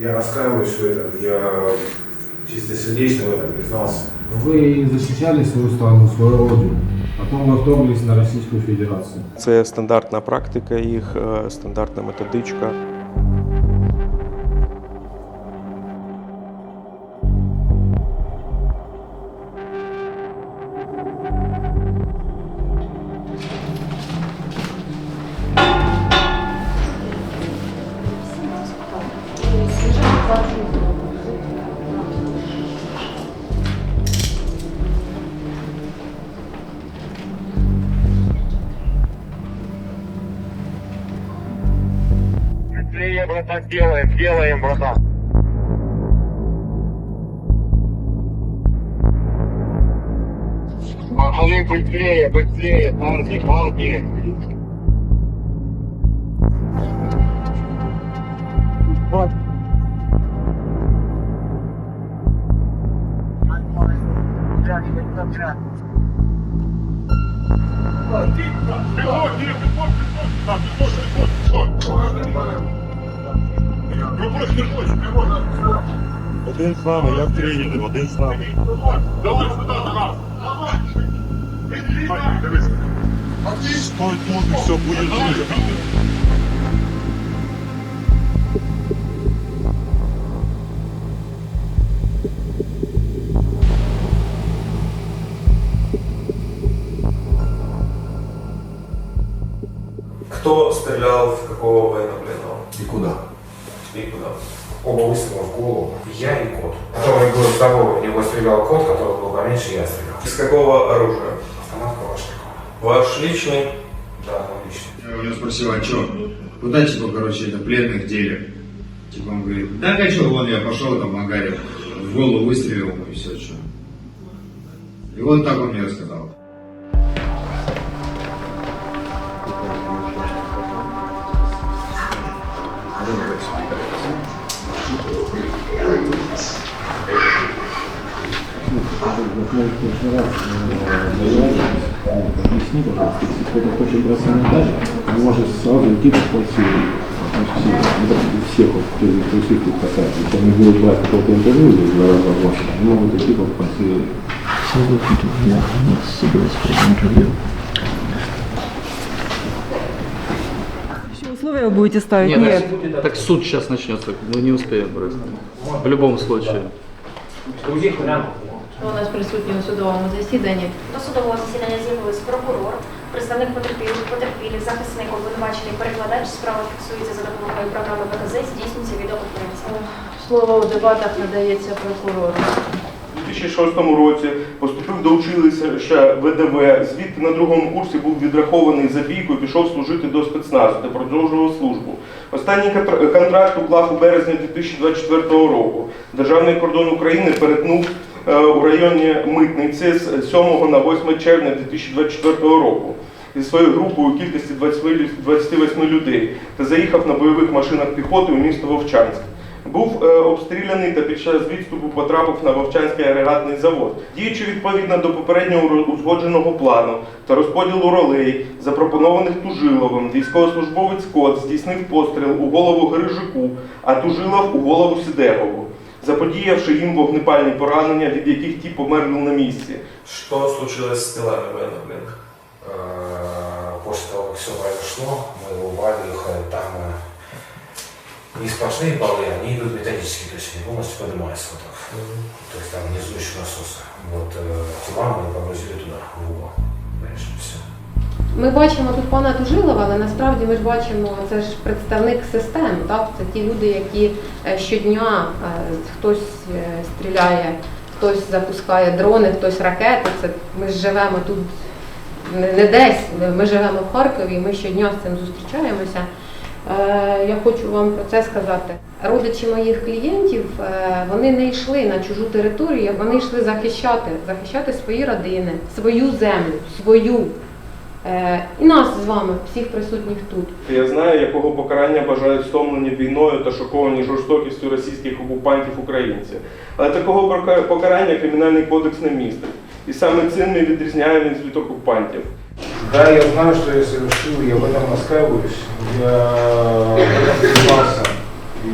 Я раскаиваюсь в этом, я чистосердечно в этом признался. Вы защищали свою страну, свою родину. Потом вы вторглись на Российскую Федерацию. Це стандартна практика їх, е, стандартна методичка. мы так делаем, делаем, братан. Пошли быстрее, быстрее, парни, парни. Вот. Бегом, бегом, бегом, бегом, бегом, бегом, бегом. Один з нами, як приїдемо, один з нами. Стой тут і все буде жити. Кто стрелял в какого военнопленного? И куда? И куда? Оба выстрела в голову. Я и кот. Потом я говорю, того, в него стрелял кот, который был поменьше, я стрелял. Из какого оружия? Автомат Калашникова. Ваш личный? Да, мой личный. Я у него спросил, а что? Куда, типа, короче, это пленных делят? Типа, он говорит, да, что, вон я пошел там в ангаре, в голову выстрелил, и все, что. И вот так он мне рассказал. Объясни, пожалуйста, если кто-то хочет браться на этаж, он может сразу идти по квартире. Всех, кто из трусих тут касается. Если они будут брать какое-то интервью или для разработки, они могут идти по квартире. Еще условия вы будете ставить? Нет, Так, так суд сейчас начнется, мы не успеем просто. В любом случае. У нас присутні у судовому засіданні. До судового засідання з'явились прокурор, представник потерпілих, потерпілих, захисник, обвинувачений перекладач. Справа фіксується за допомогою програми ВКЗ, здійснюється відеоконференція. Слово у дебатах надається прокурору. У 2006 році поступив до училища ВДВ, звідти на другому курсі був відрахований за бійку і пішов служити до спецназу, де продовжував службу. Останній контр- контракт уклав у березні 2024 року. Державний кордон України перетнув е, у районі Митниці з 7 на 8 червня 2024 року зі своєю групою у кількості 28 28 людей та заїхав на бойових машинах піхоти у місто Вовчанськ. Був е, обстріляний та під час відступу потрапив на Вовчанський агрегатний завод. Діючи відповідно до попереднього узгодженого плану та розподілу ролей, запропонованих Тужиловим, військовослужбовець Кот здійснив постріл у голову Грижику, а Тужилов у голову Сідегову, заподіявши їм вогнепальні поранення, від яких ті померли на місці. Что случилось с телами военнопленных? Э, После того, как все произошло, мы его убрали их э, там э, не сплошные полы, они идут металлические, то есть они полностью поднимаются вот так. То есть там внизу еще насосы. Вот э, тела мы погрузили туда, в угол. Понимаешь, все. Ми бачимо тут пана Тужилова, але насправді ми ж бачимо, це ж представник систем, так? Це ті люди, які е, щодня е, хтось е, стріляє, хтось запускає дрони, хтось ракети. Це ми ж живемо тут не десь. Ми живемо в Харкові, ми щодня з цим зустрічаємося. Я хочу вам про це сказати. Родичі моїх клієнтів вони не йшли на чужу територію, вони йшли захищати, захищати свої родини, свою землю, свою. Е, І нас з вами, всіх присутніх тут. Я знаю, якого покарання бажають стомлені війною та шоковані жорстокістю російських окупантів українці. Але такого пока- покарання кримінальний кодекс не містить. І саме цим ми відрізняємось від окупантів. Да, я знаю, что я совершил, я в этом раскаиваюсь. Я в этом признался. И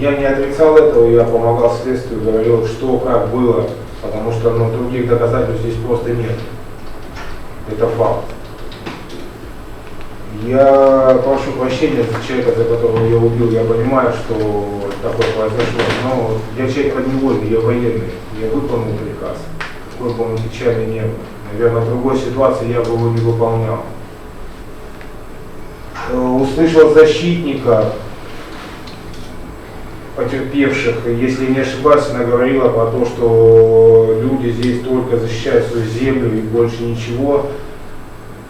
Я не отрицал этого, я помогал следствию, говорил, что как было, потому что ну, других доказательств здесь просто нет. Это факт. Я прошу прощения за человека, за которого я убил. Я понимаю, что такое произошло. Но я человек подневольный, я военный. Я выполнил приказ. Какой бы он печали не был. Наверное, в другой ситуации я бы его не выполнял. Э, Услышал защитника потерпевших, если не ошибаюсь, она говорила про то, что люди здесь только защищают свою землю и больше ничего.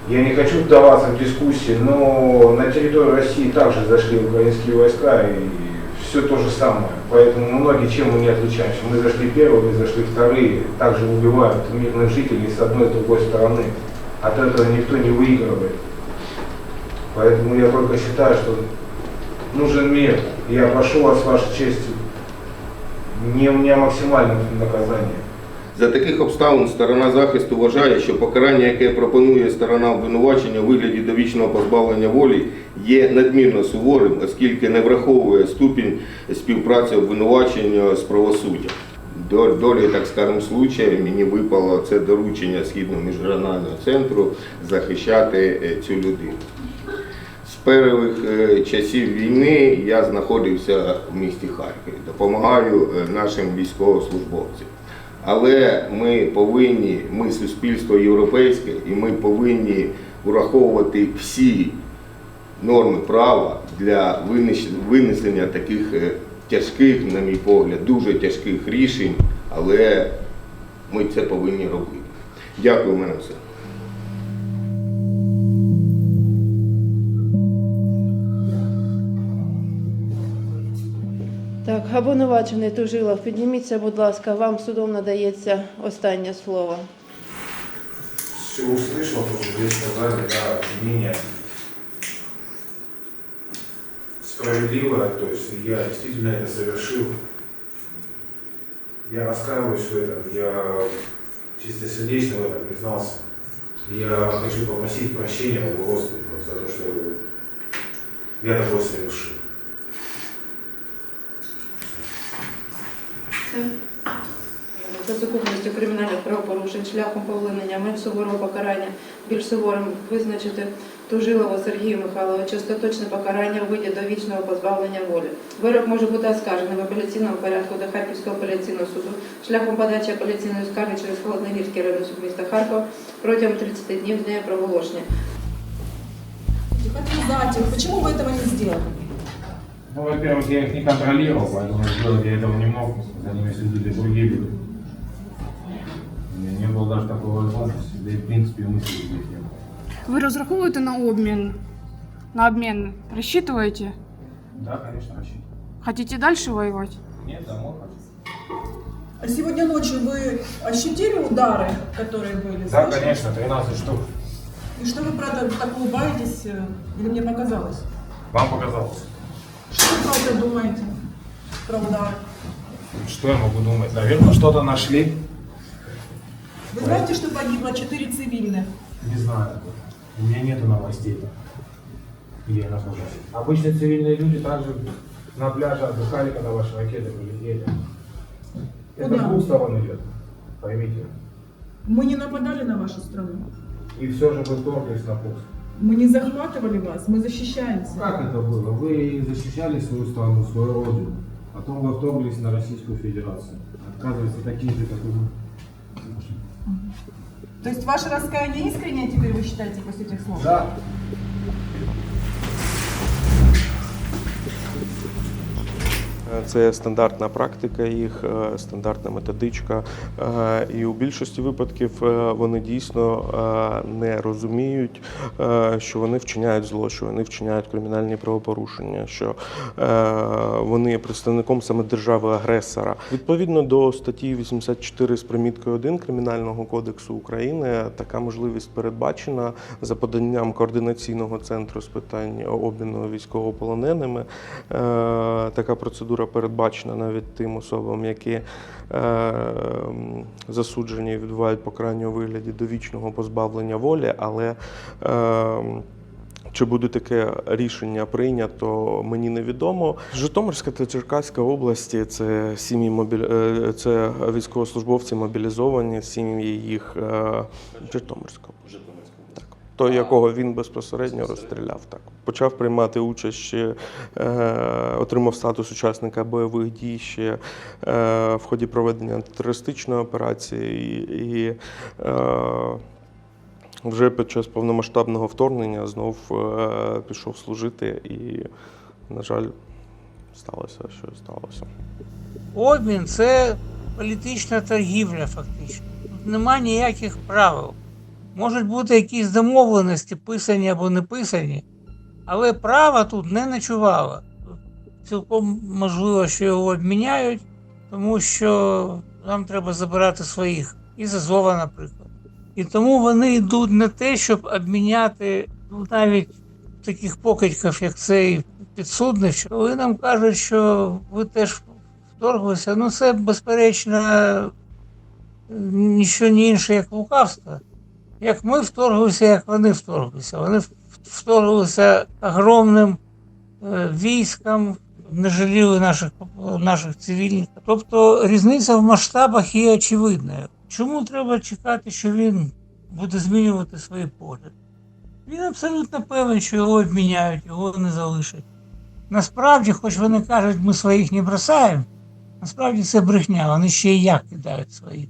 Я не хочу вдаваться в дискуссии, но на территорию России также зашли украинские войска и все то же самое. Поэтому многие чем мы не отличаемся. Мы зашли первые, мы зашли вторые, также убивают мирных жителей с одной и с другой стороны. От этого никто не выигрывает. Поэтому я только считаю, что нужен мир. Я прошу вас, ваша честь, не, не максимальное наказание. За таких обставин сторона захисту вважає, що покарання, яке пропонує сторона обвинувачення у вигляді довічного позбавлення волі, є надмірно суворим, оскільки не враховує ступінь співпраці обвинувачення з правосуддям. Долі, так скажемо, случаю мені випало це доручення Східного міжрегіонального центру захищати е, цю людину. Перших е, часів війни я знаходився в місті Харкові, допомагаю е, нашим військовослужбовцям. Але ми повинні, ми суспільство європейське, і ми повинні враховувати всі норми права для винесення таких е, тяжких, на мій погляд, дуже тяжких рішень, але ми це повинні робити. Дякую, мене все. Так, обвинувачений Тужилов, підніміться, будь ласка, вам судом надається останнє слово. Все услышал, то, что здесь сказали, да, мнение справедливое, то есть я действительно это совершил. Я раскаиваюсь в этом, я чистосердечно в этом признался. Я хочу попросить прощения у родственников за то, что я такое совершил. шляхом повинення менш суворого покарання більш суворим визначити Тужилову Сергію Михайловичу остаточне покарання у виді довічного позбавлення волі. Вирок може бути оскаржений в апеляційному порядку до Харківського апеляційного суду шляхом подачі апеляційної скарги через Холодногірський районний суд міста Харкова протягом 30 днів з дня проголошення. Председатель, почему вы этого не сделали? Ну, во-первых, я их не контролировал, поэтому сделать я этого не мог. За ними следили другие люди. У меня не было даже такой возможности, да и в принципе мысли здесь не было. Вы разраховываете на обмен? На обмен рассчитываете? Да, конечно, рассчитывал. Хотите дальше воевать? Нет, домой хочу. А сегодня ночью вы ощутили удары, которые были? Да, конечно, 13 штук. И что вы, правда, так улыбаетесь? э, Или мне показалось? Вам показалось. Что вы, правда, думаете про удары? Что я могу думать? Наверное, что-то нашли. Вы знаете, что погибло 4 цивильных? Не знаю. У меня нету новостей. Где я нахожусь. Обычно цивильные люди также на пляже отдыхали, когда ваши ракеты прилетели. Это Куда? с двух сторон идет. Поймите. Мы не нападали на вашу страну. И все же вы вторглись на пост. Мы не захватывали вас, мы защищаемся. Как это было? Вы защищали свою страну, свою родину. Потом вы вторглись на Российскую Федерацию. Отказывается такие же, как и вы. То есть ваше раскаяние искреннее теперь вы считаете после этих слов? Да. Це стандартна практика їх, е, стандартна методичка. Е, І у більшості випадків е, вони дійсно е, не розуміють, е, що вони вчиняють зло, що вони вчиняють кримінальні правопорушення, що е, вони є представником саме держави-агресора. Відповідно до статті 84 з приміткою 1 Кримінального кодексу України така можливість передбачена за поданням координаційного центру з питань обміну військовополоненими. Е, Така процедура передбачена навіть тим особам, які е, засуджені і відбувають покарання у вигляді довічного позбавлення волі, але е, Чи буде таке рішення прийнято, мені невідомо. Житомирська та Черкаська області це сім'ї мобіль... е, це військовослужбовці мобілізовані, сім'ї їх е, Житомирська. Так. Той, якого він безпосередньо розстріляв, так почав приймати участь ще, е, отримав статус учасника бойових дій ще е, в ході проведення антитерористичної операції і. е, вже під час повномасштабного вторгнення знов е, пішов служити і, на жаль, сталося, що сталося. Обмін це політична торгівля, фактично. Тут нема ніяких правил. Можуть бути якісь домовленості, писані або не писані, але права тут не ночувало. Цілком можливо, що його обміняють, тому що нам треба забирати своїх. І з Азова, наприклад. І тому вони йдуть на те, щоб обміняти ну, навіть таких покидьків, як цей підсудний, коли нам кажуть, що ви теж вторглися, ну це безперечно нічого не інше, як лукавство. Як ми вторглися, як вони вторглися. Вони вторглися огромним е, військом, не жаліли наших, наших цивільних. Тобто різниця в масштабах є очевидною. Чому треба чекати, що він буде змінювати свої погляди? Він абсолютно певен, що його обміняють, його не залишать. Насправді, хоч вони кажуть, ми своїх не бросаємо, насправді це брехня, вони ще і як кидають своїх.